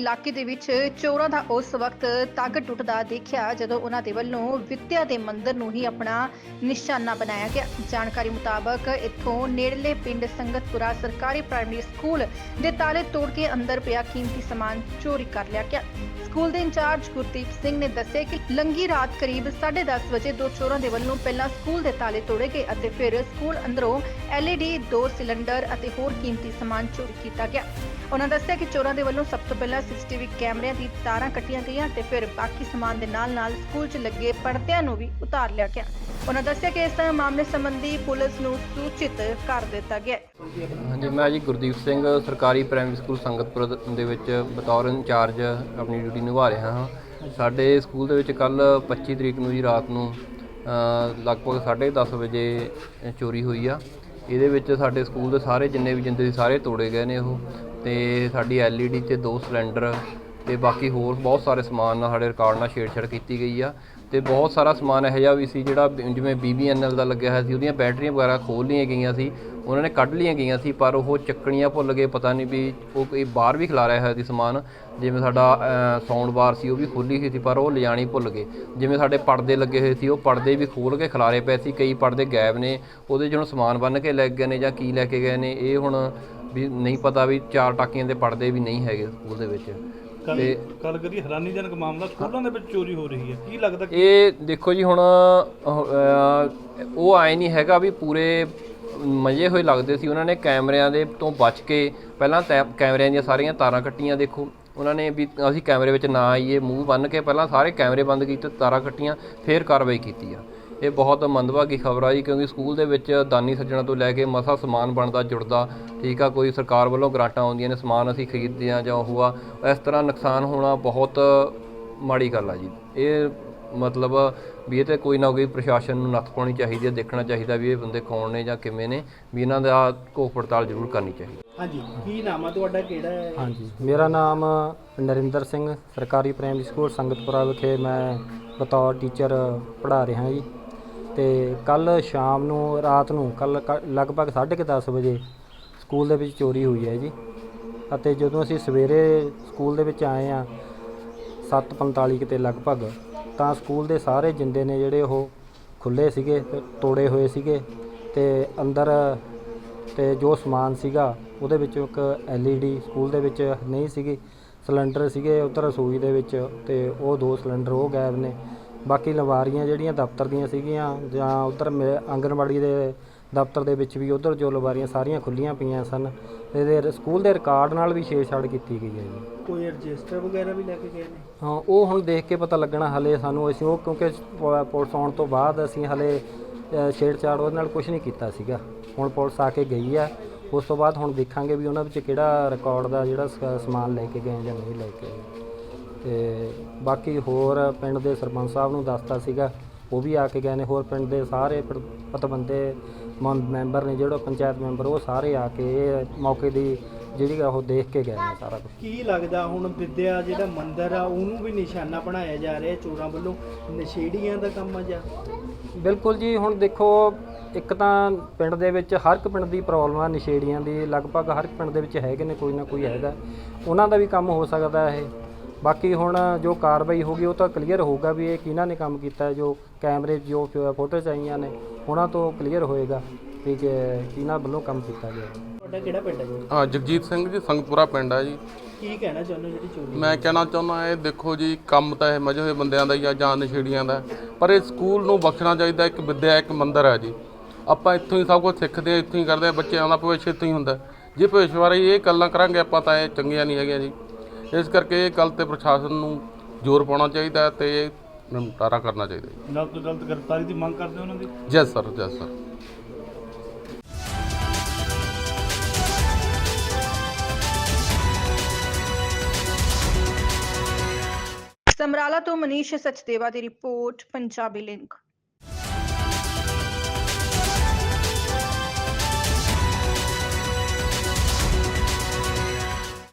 ਇਲਾਕੇ ਦੇ ਵਿੱਚ ਚੋਰਾਂ ਦਾ ਉਸ ਵਕਤ ਤੱਕ ਟੁੱਟਦਾ ਦੇਖਿਆ, ਜਦੋਂ ਉਹਨਾਂ ਦੇ ਵੱਲੋਂ ਵਿਦਿਆ ਦੇ ਮੰਦਿਰ ਨੂੰ ਹੀ ਆਪਣਾ ਨਿਸ਼ਾਨਾ ਬਣਾਇਆ ਗਿਆ। ਜਾਣਕਾਰੀ ਮੁਤਾਬਕ ਇੱਥੋਂ ਨੇੜਲੇ ਪਿੰਡ ਸੰਗਤਪੁਰਾ ਸਰਕਾਰੀ ਪ੍ਰਾਇਮਰੀ ਸਕੂਲ ਦੇ ਤਾਲੇ ਤੋੜ ਕੇ ਅੰਦਰ ਪਿਆ ਕੀਮਤੀ ਸਮਾਨ ਚੋਰੀ ਕਰ ਲਿਆ ਗਿਆ। ਸਕੂਲ ਦੇ ਇੰਚਾਰਜ ਗੁਰਦੀਪ ਸਿੰਘ ਨੇ ਦੱਸਿਆ ਕਿ ਲੰਗੀ ਰਾਤ ਕਰੀਬ 10:30 ਵਜੇ ਦੋ ਚੋਰਾਂ ਦੇ ਵੱਲੋਂ ਪਹਿਲਾਂ ਸਕੂਲ ਦੇ ਤਾਲੇ ਤੋੜੇ ਗਏ ਅਤੇ ਫਿਰ ਸਕੂਲ ਅੰਦਰੋਂ LED ਦੋ ਸਿਲੰਡਰ ਅਤੇ ਹੋਰ ਕੀਮਤੀ ਸਮਾਨ ਚੋਰੀ ਕੀਤਾ ਗਿਆ। ਉਹਨਾਂ ਦੱਸਿਆ ਕਿ ਚੋਰਾਂ ਦੇ ਵੱਲੋਂ ਸਭ ਤੋਂ ਪਹਿਲਾਂ ਸੀਸੀਟੀਵੀ ਕੈਮਰਿਆਂ ਦੀ ਤਾਰਾਂ ਕੱਟੀਆਂ ਗਈਆਂ ਤੇ ਫਿਰ ਬਾਕੀ ਸਮਾਨ ਦੇ ਨਾਲ-ਨਾਲ ਸਕੂਲ 'ਚ ਲੱਗੇ ਪਰਦਿਆਂ ਨੂੰ ਵੀ ਉਤਾਰ ਲਿਆ ਗਿਆ। ਉਹਨਾਂ ਦੱਸਿਆ ਕਿ ਇਸ ਮਾਮਲੇ ਸੰਬੰਧੀ ਪੁਲਿਸ ਨੂੰ ਸੂਚਿਤ ਕਰ ਦਿੱਤਾ ਗਿਆ ਹਾਂਜੀ ਮੈਂ ਜੀ ਗੁਰਦੀਪ ਸਿੰਘ ਸਰਕਾਰੀ ਪ੍ਰਾਇਮਰੀ ਸਕੂਲ ਸੰਗਤਪੁਰ ਦੇ ਵਿੱਚ ਬਤੌਰ ਇੰਚਾਰਜ ਆਪਣੀ ਡਿਊਟੀ ਨਿਭਾ ਰਿਹਾ ਹਾਂ। ਸਾਡੇ ਸਕੂਲ ਦੇ ਵਿੱਚ ਕੱਲ 25 ਤਰੀਕ ਨੂੰ ਜੀ ਰਾਤ ਨੂੰ ਅ, ਲਗਭਗ 10:30 ਵਜੇ ਚੋਰੀ ਹੋਈ ਆ। ਇਹਦੇ ਵਿੱਚ ਸਾਡੇ ਸਕੂਲ ਦੇ ਸਾਰੇ ਜਿੰਨੇ ਵੀ ਜਿੰਦੇ ਸਾਰੇ ਤੋੜੇ ਗਏ ਨੇ ਉਹ। ਤੇ ਸਾਡੀ LED ਤੇ ਦੋ ਸਿਲੰਡਰ ਤੇ ਬਾਕੀ ਹੋਰ ਬਹੁਤ ਸਾਰੇ ਸਮਾਨ ਨਾਲ ਸਾਡੇ ਰਿਕਾਰਡ ਨਾਲ ਛੇੜਛਾੜ ਕੀਤੀ ਗਈ ਆ। ਤੇ ਬਹੁਤ ਸਾਰਾ ਸਮਾਨ ਇਹੋ ਜਿਹਾ ਵੀ ਸੀ ਜਿਹੜਾ ਬ- ਜਿਵੇਂ BBNL ਦਾ ਲੱਗਿਆ ਹੋਇਆ ਸੀ, ਉਹਦੀਆਂ ਬੈਟਰੀਆਂ ਵਗੈਰਾ ਖੋਲ ਲਈਆਂ ਗਈਆਂ ਸੀ, ਉਹਨਾਂ ਨੇ ਕੱਢ ਲਈਆਂ ਗਈਆਂ ਸੀ, ਪਰ ਉਹ ਚੱਕਣੀਆਂ ਭੁੱਲ ਗਏ, ਪਤਾ ਨਹੀਂ ਵੀ ਉਹ ਕੋਈ ਬਾਹਰ ਵੀ ਖਿਲਾਰਿਆ ਹੋਇਆ ਸੀ ਸਮਾਨ, ਜਿਵੇਂ ਸਾਡਾ ਸਾਊਂਡ ਬਾਰ ਸੀ, ਉਹ ਵੀ ਖੋਲੀ ਹੋਈ ਸੀ, ਪਰ ਉਹ ਲਿਜਾਣੀ ਭੁੱਲ ਗਏ। ਜਿਵੇਂ ਸਾਡੇ ਪਰਦੇ ਲੱਗੇ ਹੋਏ ਸੀ, ਉਹ ਪਰਦੇ ਵੀ ਖੋਲ ਕੇ ਖਿਲਾਰੇ ਪਏ ਸੀ, ਕਈ ਪਰਦੇ ਗਾਇਬ ਨੇ, ਉਹਦੇ 'ਚ ਹੁਣ ਸਮਾਨ ਬੰਨ ਕੇ ਲੈ ਗਏ ਨੇ ਜਾਂ ਕੀ ਲੈ ਕੇ ਗਏ ਨੇ, ਇਹ ਹੁਣ ਵੀ ਨਹੀਂ ਪਤਾ ਵੀ ਚਾਰ ਟਾਕੀਆਂ ਦੇ ਪਰਦੇ ਵੀ ਨਹੀਂ ਹੈਗੇ ਸਕੂਲ ਦੇ ਵਿੱਚ। ਤੇ ਕੱਲ ਕਰੀ ਹੈਰਾਨੀਜਨਕ ਮਾਮਲਾ ਸਕੂਲਾਂ ਦੇ ਵਿੱਚ ਚੋਰੀ ਹੋ ਰਹੀ ਹੈ। ਕੀ ਲੱਗਦਾ ਇਹ ਦੇਖੋ ਜੀ ਹੁਣ ਉਹ ਆਏ ਨਹੀਂ ਹੈਗਾ ਵੀ ਪੂਰੇ ਮਜੇ ਹੋਏ ਲੱਗਦੇ ਸੀ। ਉਹਨਾਂ ਨੇ ਕੈਮਰਿਆਂ ਦੇ ਤੋਂ ਬਚ ਕੇ ਪਹਿਲਾਂ ਕੈਮਰਿਆਂ ਦੀਆਂ ਸਾਰੀਆਂ ਤਾਰਾਂ ਕੱਟੀਆਂ ਦੇਖੋ। ਉਹਨਾਂ ਨੇ ਵੀ ਅਸੀਂ ਕੈਮਰੇ ਵਿੱਚ ਨਾ ਆਈਏ ਮੂੰਹ ਬੰਨ ਕੇ ਪਹਿਲਾਂ ਸਾਰੇ ਕੈਮਰੇ ਬੰਦ ਕੀਤੇ ਤਾਰਾਂ ਕੱਟੀਆਂ ਫੇਰ ਕਾਰਵਾਈ ਕੀਤੀ ਆ। ਇਹ ਬਹੁਤ ਮੰਦਭਾਗੀ ਖਬਰ ਆ ਜੀ ਕਿਉਂਕਿ ਸਕੂਲ ਦੇ ਵਿੱਚ ਦਾਨੀ ਸੱਜਣਾ ਤੋਂ ਲੈ ਕੇ ਮਸਾ ਸਮਾਨ ਬਣਦਾ ਜੁੜਦਾ ਠੀਕ ਆ ਕੋਈ ਸਰਕਾਰ ਵੱਲੋਂ ਗ੍ਰਾਂਟਾਂ ਆਉਂਦੀਆਂ ਨੇ ਸਮਾਨ ਅਸੀਂ ਖਰੀਦਦੇ ਆ ਜਾਂ ਉਹ ਆ ਇਸ ਤਰ੍ਹਾਂ ਨੁਕਸਾਨ ਹੋਣਾ ਬਹੁਤ ਮਾੜੀ ਗੱਲ ਆ ਜੀ। ਇਹ ਮਤਲਬ ਵੀ ਇਹ ਤੇ ਕੋਈ ਨਾ ਕੋਈ ਪ੍ਰਸ਼ਾਸਨ ਨੂੰ ਨੱਥ ਪਾਉਣੀ ਚਾਹੀਦੀ ਹੈ ਦੇਖਣਾ ਚਾਹੀਦਾ ਵੀ ਇਹ ਬੰਦੇ ਕੌਣ ਨੇ ਜਾਂ ਕਿਵੇਂ ਨੇ ਵੀ ਇਹਨਾਂ ਦਾ ਘੋਖ ਪੜਤਾਲ ਜ਼ਰੂਰ ਕਰਨੀ ਚਾਹੀਦੀ। ਹਾਂਜੀ ਕੀ ਨਾਮ ਆ ਤੁਹਾਡਾ ਕਿਹੜਾ ਹੈ? ਹਾਂਜੀ ਮੇਰਾ ਨਾਮ ਨਰਿੰਦਰ ਸਿੰਘ ਸਰਕਾਰੀ ਪ੍ਰਾਇਮਰੀ ਸਕੂਲ ਸੰਗਤਪੁਰਾ ਵਿਖੇ ਮੈਂ ਬਤੌਰ ਟੀਚਰ ਪੜ੍ਹਾ ਰਿਹਾ ਜੀ। ਤੇ ਕੱਲ ਸ਼ਾਮ ਨੂੰ, ਰਾਤ ਨੂੰ ਕੱਲ ਲਗਭਗ 10:30 ਵਜੇ ਸਕੂਲ ਦੇ ਵਿੱਚ ਚੋਰੀ ਹੋਈ ਹੈ ਜੀ। ਅਤੇ ਜਦੋਂ ਅਸੀਂ ਸਵੇਰੇ ਸਕੂਲ ਦੇ ਵਿੱਚ ਆਏ ਆ 7:45 ਕਿਤੇ ਲਗਭਗ, ਤਾਂ ਸਕੂਲ ਦੇ ਸਾਰੇ ਜਿੰਦੇ ਨੇ ਜਿਹੜੇ ਉਹ ਖੁੱਲੇ ਸੀਗੇ, ਤੋੜੇ ਹੋਏ ਸੀਗੇ ਤੇ ਅੰਦਰ ਤੇ ਜੋ ਸਮਾਨ ਸੀਗਾ, ਉਹਦੇ ਵਿੱਚੋਂ ਇੱਕ LED ਸਕੂਲ ਦੇ ਵਿੱਚ ਨਹੀਂ ਸੀਗੀ, ਸਿਲੰਡਰ ਸੀਗੇ ਉੱਧਰ ਰਸੋਈ ਦੇ ਵਿੱਚ ਤੇ ਉਹ ਦੋ ਸਿਲੰਡਰ ਉਹ ਗਾਇਬ ਨੇ। ਬਾਕੀ ਲਵਾਰੀਆਂ ਜਿਹੜੀਆਂ ਦਫ਼ਤਰ ਦੀਆਂ ਸੀਗੀਆਂ ਜਾਂ ਉੱਧਰ ਮੇ- ਆਂਗਣਵਾੜੀ ਦੇ ਦਫ਼ਤਰ ਦੇ ਵਿੱਚ ਵੀ ਉੱਧਰ ਜੋ ਲਵਾਰੀਆਂ ਸਾਰੀਆਂ ਖੁੱਲੀਆਂ ਪਈਆਂ ਸਨ ਇਹਦੇ ਸਕੂਲ ਦੇ ਰਿਕਾਰਡ ਨਾਲ ਵੀ ਛੇੜਛਾੜ ਕੀਤੀ ਗਈ ਹੈ ਜੀ। ਕੋਈ ਰਜਿਸਟਰ ਵਗੈਰਾ ਵੀ ਲੈ ਕੇ ਗਏ ਨੇ? ਹਾਂ ਉਹ ਹੁਣ ਦੇਖ ਕੇ ਪਤਾ ਲੱਗਣਾ ਹਲੇ ਸਾਨੂੰ ਅਸੀਂ ਉਹ ਕਿਉਂਕਿ ਪੁਲਿਸ ਆਉਣ ਤੋਂ ਬਾਅਦ ਅਸੀਂ ਹਲੇ ਛੇੜਛਾੜ ਉਹਦੇ ਨਾਲ ਕੁਝ ਨਹੀਂ ਕੀਤਾ ਸੀਗਾ। ਹੁਣ ਪੁਲਿਸ ਆ ਕੇ ਗਈ ਆ ਉਸ ਤੋਂ ਬਾਅਦ ਹੁਣ ਦੇਖਾਂਗੇ ਵੀ ਉਹਨਾਂ ਵਿੱਚ ਕਿਹੜਾ ਰਿਕਾਰਡ ਦਾ ਜਿਹੜਾ ਸਮਾਨ ਲੈ ਕੇ ਗਏ ਜਾਂ ਨਹੀਂ ਲੈ ਕੇ ਗਏ। ਤੇ ਬਾਕੀ ਹੋਰ ਪਿੰਡ ਦੇ ਸਰਪੰਚ ਸਾਹਿਬ ਨੂੰ ਦੱਸਤਾ ਸੀਗਾ ਉਹ ਵੀ ਆ ਕੇ ਗਏ ਨੇ। ਹੋਰ ਪਿੰਡ ਦੇ ਸਾਰੇ ਪ- ਪਤਵੰਤੇ ਮੰ- ਮੈਂਬਰ ਨੇ ਜਿਹੜਾ ਪੰਚਾਇਤ ਮੈਂਬਰ ਉਹ ਸਾਰੇ ਆ ਕੇ ਇਹ ਮੌਕੇ ਦੀ ਜਿਹੜੀ ਆ ਉਹ ਦੇਖ ਕੇ ਗਏ ਨੇ ਸਾਰਾ ਕੁਝ ਕੀ ਲੱਗਦਾ ਹੁਣ ਵਿਦਿਆ ਜਿਹੜਾ ਮੰਦਿਰ ਆ ਉਹਨੂੰ ਵੀ ਨਿਸ਼ਾਨਾ ਬਣਾਇਆ ਜਾ ਰਿਹਾ ਚੋਰਾਂ ਵੱਲੋਂ? ਨਸ਼ੇੜੀਆਂ ਦਾ ਕੰਮ ਆ ਜਾਂ? ਬਿਲਕੁਲ ਜੀ ਹੁਣ ਦੇਖੋ ਇੱਕ ਤਾਂ ਪਿੰਡ ਦੇ ਵਿੱਚ ਹਰ ਇੱਕ ਪਿੰਡ ਦੀ ਪ੍ਰੋਬਲਮ ਆ ਨਸ਼ੇੜੀਆਂ ਦੀ। ਲਗਭਗ ਹਰ ਇੱਕ ਪਿੰਡ ਦੇ ਵਿੱਚ ਹੈਗੇ ਨੇ ਕੋਈ ਨਾ ਕੋਈ ਹੈਗਾ। ਉਹਨਾਂ ਦਾ ਵੀ ਕੰਮ ਹੋ ਸਕਦਾ ਇਹ। ਬਾਕੀ ਹੁਣ ਜੋ ਕਾਰਵਾਈ ਹੋਗੀ ਉਹ ਤਾਂ ਕਲੀਅਰ ਹੋਊਗਾ ਵੀ ਇਹ ਕਿਹਨਾਂ ਨੇ ਕੰਮ ਕੀਤਾ ਜੋ ਕੈਮਰੇ ਜੋ ਫੋਟੋਜ਼ ਆਈਆਂ ਨੇ ਉਹਨਾਂ ਤੋਂ ਕਲੀਅਰ ਹੋਏਗਾ ਵੀ ਕਿ ਕਿਹਨਾਂ ਵੱਲੋਂ ਕੰਮ ਕੀਤਾ ਗਿਆ। ਤੁਹਾਡਾ ਕਿਹੜਾ ਪਿੰਡ ਹੈ ਜੀ? ਹਾਂ ਜਗਜੀਤ ਸਿੰਘ ਜੀ ਸੰਗਪੁਰਾ ਪਿੰਡ ਆ ਜੀ। ਕੀ ਕਹਿਣਾ ਚਾਹੁੰਦੇ ਜਿਹੜੀ ਚੋਰੀ ਮੈਂ ਕਹਿਣਾ ਚਾਹੁੰਦਾ ਇਹ ਦੇਖੋ ਜੀ ਕੰਮ ਤਾਂ ਇਹ ਮਜੇ ਹੋਏ ਬੰਦਿਆਂ ਦਾ ਹੀ ਆ ਜਾਂ ਨਸ਼ੇੜੀਆਂ ਦਾ। ਪਰ ਇਹ ਸਕੂਲ ਨੂੰ ਬਖਸ਼ਣਾ ਚਾਹੀਦਾ ਇੱਕ ਵਿਦਿਆ ਇੱਕ ਮੰਦਰ ਹੈ ਜੀ। ਆਪਾਂ ਇੱਥੋਂ ਹੀ ਸਭ ਕੁਝ ਸਿੱਖਦੇ ਆ ਇੱਥੋਂ ਹੀ ਕਰਦੇ ਆ ਬੱਚਿਆਂ ਦਾ ਭਵਿੱਖ ਇੱਥੋਂ ਹੀ ਹੁੰਦਾ। ਜੇ ਭਵਿੱਖ ਬਾਰੇ ਇਹ ਗੱਲਾਂ ਕਰਾਂਗੇ ਆਪਾਂ ਤਾਂ ਇਹ ਚੰਗੀਆਂ ਨਹੀਂ ਹੈਗੀਆਂ ਜੀ। ਇਸ ਕਰਕੇ ਇਹ ਗੱਲ ਤੇ ਪ੍ਰਸ਼ਾਸਨ ਨੂੰ ਜ਼ੋਰ ਪਾਉਣਾ ਚਾਹੀਦਾ ਹੈ ਤੇ ਇਹ ਨਿਪਟਾਰਾ ਕਰਨਾ ਚਾਹੀਦਾ ਜੀ ਜਲਦ ਤੋਂ ਜਲਦ ਗ੍ਰਿਫਤਾਰੀ ਦੀ ਮੰਗ ਕਰਦੇ ਹੋ ਉਹਨਾਂ ਦੀ? Yes sir yes sir Samrala ਤੋਂ ਮਨੀਸ਼ ਸਚਦੇਵਾ ਦੀ ਰਿਪੋਰਟ ਪੰਜਾਬੀ ਲਿੰਕ।